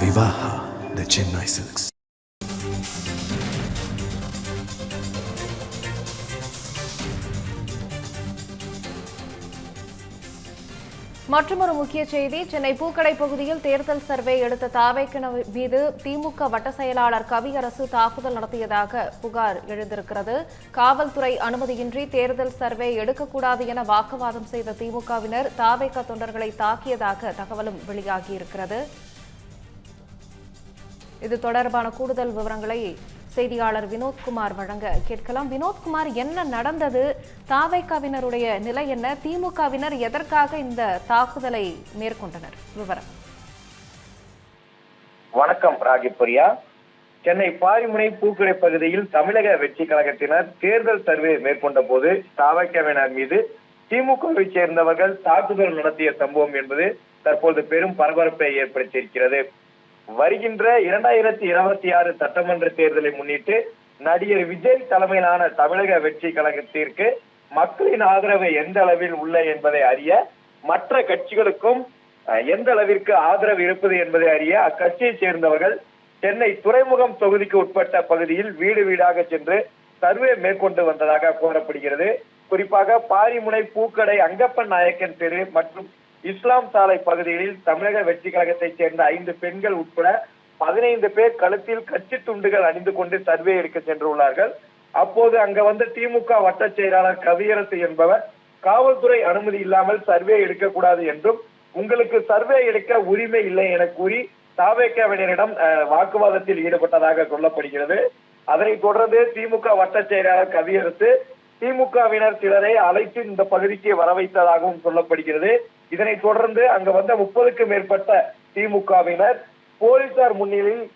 Vivaha, the Chennai sex. மற்றொரு முக்கிய செய்தி சென்னை பூக்கடை பகுதியில் தேர்தல் சர்வே எடுத்த தாவேக்கன மீது திமுக வட்ட செயலாளர் கவியரசு தாக்குதல் நடத்தியதாக புகார் எழுந்திருக்கிறது. காவல்துறை அனுமதியின்றி தேர்தல் சர்வே எடுக்கக்கூடாது என வாக்குவாதம் செய்த திமுகவினர் தாவேக்க தொண்டர்களை தாக்கியதாக தகவலும் வெளியாகியிருக்கிறது. இது தொடர்பான கூடுதல் விவரங்களை செய்தியாளர் வினோத்குமார் வழங்க கேட்கலாம். வினோத்குமார் என்ன நடந்தது? தாவைக்காவினருடைய நிலை என்ன? திமுகவினர் எதற்காக இந்த தாக்குதலை மேற்கொண்டனர்? விவரம். வணக்கம் ராகிப்பிரியா சென்னை பாரிமுனை பூக்கடை பகுதியில் தமிழக வெற்றி கழகத்தினர் தேர்தல் சர்வே மேற்கொண்ட போது தாவக்கவினர் மீது திமுகவை சேர்ந்தவர்கள் தாக்குதல் நடத்திய சம்பவம் என்பது தற்போது பெரும் பரபரப்பை ஏற்படுத்தியிருக்கிறது. வருகின்ற இரண்டாயிரத்தி இருபத்தி ஆறு சட்டமன்ற தேர்தலை முன்னிட்டு நடிகர் விஜய் தலைமையிலான தமிழக வெற்றி கழகத்திற்கு மக்களின் ஆதரவு எந்த அளவில் உள்ள என்பதை அறிய மற்ற கட்சிகளுக்கும் அஹ், எந்த அளவிற்கு ஆதரவு இருப்பது என்பதை அறிய அக்கட்சியை சேர்ந்தவர்கள் சென்னை துறைமுகம் தொகுதிக்கு உட்பட்ட பகுதியில் வீடு வீடாக சென்று சர்வே மேற்கொண்டு வந்ததாக கூறப்படுகிறது. குறிப்பாக பாரிமுனை பூக்கடை அங்கப்பன் நாயக்கன் தெரு மற்றும் இஸ்லாம் சாலை பகுதிகளில் தமிழக வெற்றி கழகத்தைச் சேர்ந்த ஐந்து பெண்கள் உட்பட பதினைந்து பேர் கழுத்தில் கட்சி துண்டுகள் அணிந்து கொண்டு சர்வே எடுக்க சென்றுள்ளார்கள். அப்போது அங்க வந்த திமுக வட்ட செயலாளர் கவியரசு என்பவர் காவல்துறை அனுமதி இல்லாமல் சர்வே எடுக்கக்கூடாது என்றும் உங்களுக்கு சர்வே எடுக்க உரிமை இல்லை என கூறி தாவேக்கவினரிடம் அஹ், வாக்குவாதத்தில் ஈடுபட்டதாக சொல்லப்படுகிறது. அதனைத் தொடர்ந்து திமுக வட்ட செயலாளர் கவியரசு திமுகவினர் சிலரை அழைத்து இந்த பகுதிக்கு வர வைத்ததாகவும் சொல்லப்படுகிறது. இதனை தொடர்ந்து அங்க வந்த முப்பதுக்கும் மேற்பட்ட திமுகவினர் போலீசார் முன்னிலையில்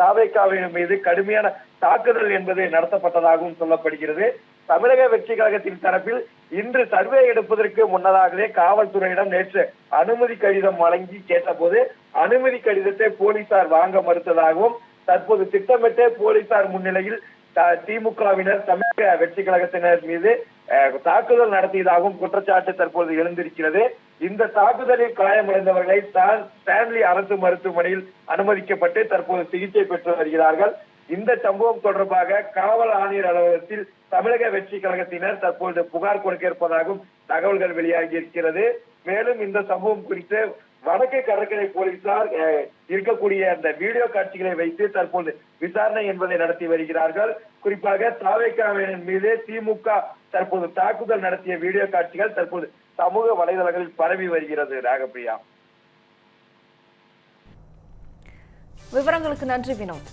தாவேக்காவின் மீது கடுமையான தாக்குதல் என்பது நடத்தப்பட்டதாகவும் சொல்லப்படுகிறது. தமிழக வெற்றி கழகத்தின் தரப்பில் இன்று சர்வே எடுப்பதற்கு முன்னதாகவே காவல்துறையிடம் நேற்று அனுமதி கடிதம் வழங்கி கேட்டபோது அனுமதி கடிதத்தை போலீசார் வாங்க மறுத்ததாகவும் தற்போது திட்டமிட்டே போலீசார் முன்னிலையில் திமுகவினர் தமிழக வெற்றி கழகத்தினர் மீது தாக்குதல் நடத்தியதாகவும் குற்றச்சாட்டு தற்போது எழுந்திருக்கிறது. இந்த தாக்குதலில் காயமடைந்தவர்களை தான் ஸ்டான்லி அரசு மருத்துவமனையில் அனுமதிக்கப்பட்டு தற்போது சிகிச்சை பெற்று வருகிறார்கள். இந்த சம்பவம் தொடர்பாக காவல் ஆணையர் அலுவலகத்தில் தமிழக வெற்றி கழகத்தினர் தற்போது புகார் கொடுக்க இருப்பதாகவும் தகவல்கள் வெளியாகி இருக்கிறது. மேலும் இந்த சம்பவம் குறித்து வடக்கு கடற்கரை போலீசார் இருக்கக்கூடிய அந்த வீடியோ காட்சிகளை வைத்து தற்போது விசாரணை என்பதை நடத்தி வருகிறார்கள். குறிப்பாக தாவேக்காவின் மீது திமுக தற்போது தாக்குதல் நடத்திய வீடியோ காட்சிகள் தற்போது சமூக வலைதளங்களில் பரவி வருகிறது. ராகப்பிரியா. விவரங்களுக்கு நன்றி வினோத்.